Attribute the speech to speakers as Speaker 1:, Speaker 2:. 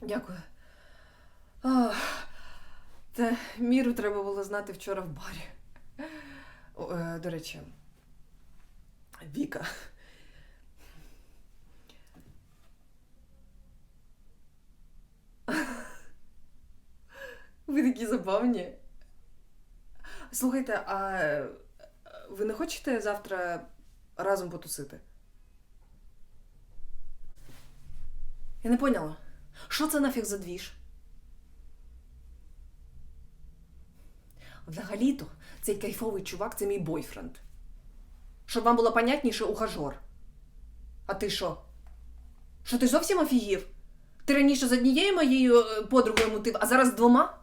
Speaker 1: Дякую. А, Та міру треба було знати вчора в барі. О, е, до речі, Віка. Ви такі забавні. Слухайте, а ви не хочете завтра разом потусити? Я не поняла. Що це нафіг за двіж? Взагалі-то цей кайфовий чувак це мій бойфренд. Щоб вам було понятніше, ухажор. А ти що? Що ти зовсім офігів? Ти раніше з однією моєю е, подругою мутив, а зараз з двома?